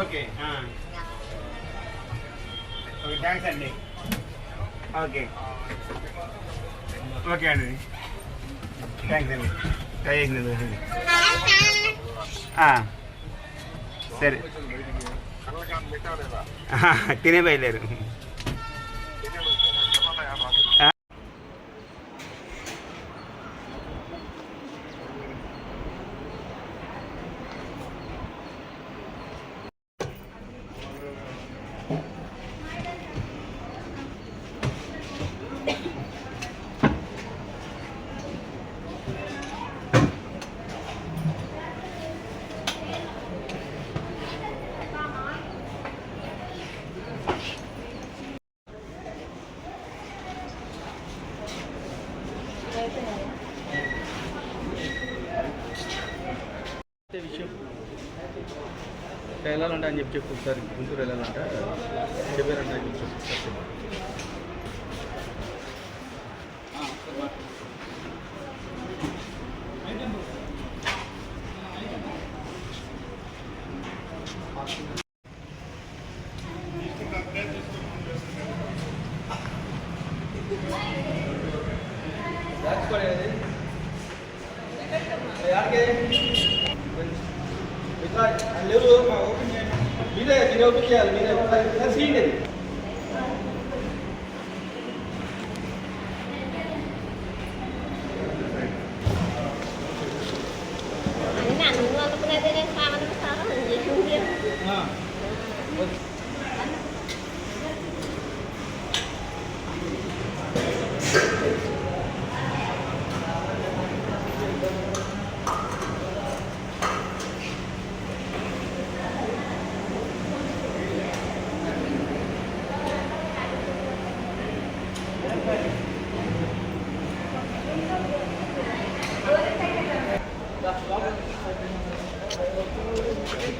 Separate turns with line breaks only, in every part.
Okay ఆ. Okay thanks అండి okay okay అండి థ్యాంక్స్ అండి ట్రై చేసినందుకు ఆ. సరే. తినే బయలుదేరు.
విషయం. వెళ్ళాలంటే అని చెప్పి చెప్పు ఒకసారి. గుంటూరు వెళ్ళాలంటే. చెప్పారంటే అని చెప్పి. చెప్పు ఒకసారి చెప్పు. లేవు మా ఓపెన్ చేయండి మీరే మీరే ఓపెన్ చేయాలి మీరే ఒకసారి సీయండి అది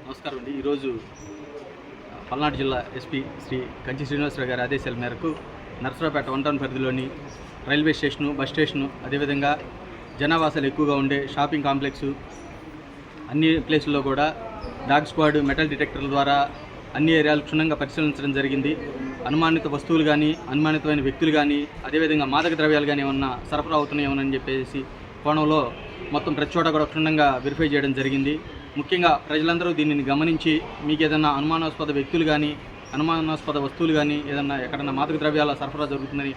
నమస్కారం అండి. ఈరోజు పల్నాడు జిల్లా ఎస్పీ శ్రీ కంచి శ్రీనివాసరావు గారి ఆదేశాల మేరకు నర్సరావుపేట వన్ టౌన్ పరిధిలోని రైల్వే స్టేషను బస్ స్టేషను అదేవిధంగా జనావాసాలు ఎక్కువగా ఉండే షాపింగ్ కాంప్లెక్సు అన్ని ప్లేసుల్లో కూడా డాగ్ స్క్వాడ్ మెటల్ డిటెక్టర్ల ద్వారా అన్ని ఏరియాలు క్షుణ్ణంగా పరిశీలించడం జరిగింది. అనుమానిత వస్తువులు కానీ అనుమానితమైన వ్యక్తులు కానీ అదేవిధంగా మాదక ద్రవ్యాలు కానీ ఏమన్నా సరఫరా అవుతున్నాయేమోనని చెప్పేసి కోణంలో మొత్తం ప్రతి చోట కూడా క్షుణ్ణంగా వెరిఫై చేయడం జరిగింది. ముఖ్యంగా ప్రజలందరూ దీనిని గమనించి మీకు ఏదైనా అనుమానాస్పద వ్యక్తులు కానీ అనుమానాస్పద వస్తువులు కానీ ఏదన్నా ఎక్కడన్నా మాదక ద్రవ్యాల సరఫరా జరుగుతుందని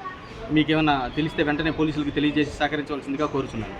మీకు తెలిస్తే వెంటనే పోలీసులకు తెలియజేసి సహకరించవలసిందిగా కోరుచున్నాను.